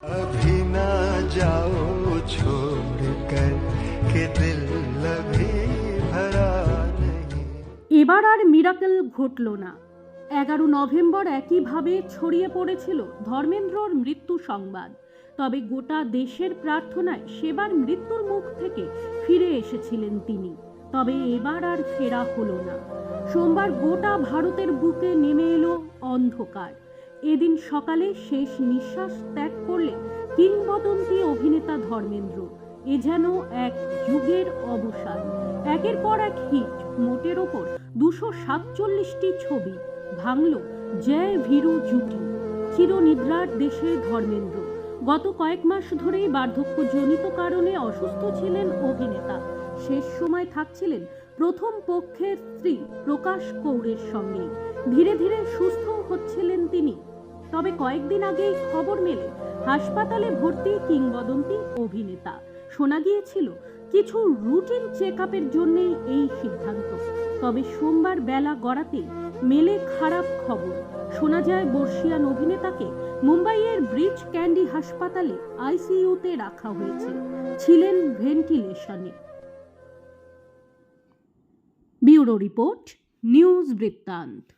अभी ना जाओ छोड़ कर के दिल अभी भरा नहीं এবার আর মিরাকেল ঘটল না এগারো নভেম্বর একইভাবে ছড়িয়ে পড়েছিল ধর্মেন্দ্রর মৃত্যু সংবাদ তবে গোটা দেশের প্রার্থনায় সেবার মৃত্যুর মুখ থেকে ফিরে এসেছিলেন তিনি তবে এবার আর ফেরা হলো না সোমবার গোটা ভারতের বুকে নেমে এলো অন্ধকার এদিন সকালে শেষ নিঃশ্বাস ত্যাগ করলেন কিংবদন্তি অভিনেতা ধর্মেন্দ্র। এ যেন এক যুগের অবসান। একের পর এক হিট, মোটের ওপর দুশো সাতচল্লিশটি ছবি ভাঙল জয় ভীরু জুটি। চিরনিদ্রার দেশে ধর্মেন্দ্র। গত কয়েক মাস ধরেই বার্ধক্যজনিত কারণে অসুস্থ ছিলেন অভিনেতা। শেষ সময় থাকছিলেন প্রথম পক্ষের স্ত্রী প্রকাশ কৌরের সঙ্গে। ধীরে ধীরে সুস্থ হচ্ছিলেন তিনি। তবে কয়েকদিন আগেই খবর মেলে হাসপাতালে ভর্তি কিংবদন্তি অভিনেতা। শোনা গিয়েছিল, কিছু রুটিন চেক আপের জন্যেই এই সিদ্ধান্ত। তবে সোমবার বেলা গড়াতেই মেলে খারাপ খবর। শোনা যায়, বর্ষিয়ান অভিনেতাকে মুম্বাইয়ের ব্রিজ ক্যান্ডি হাসপাতালে আইসিইউতে রাখা হয়েছে। ছিলেন ভেন্টিলেশনে। ব্যুরো রিপোর্ট, নিউজ বৃত্তান্ত।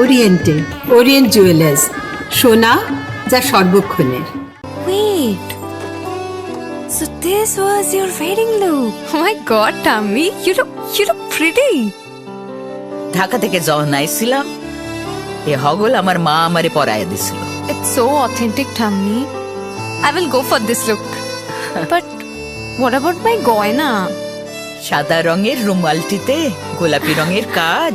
ওরিয়েন্টে ওরিয়েন্ট জুয়েলার্স সোনা যা সর্বক্ষণের Wait. So this was your wedding look. Oh my god, Tammy, you look you look pretty. Dhaka থেকে যখন আইছিলাম এ হগল আমার মা আমারে পরাইয়া দিছিল It's so authentic, Tammy. I will go for this look. but what about my goina? সাদা রঙের রুমালটিতে গোলাপি রঙের কাজ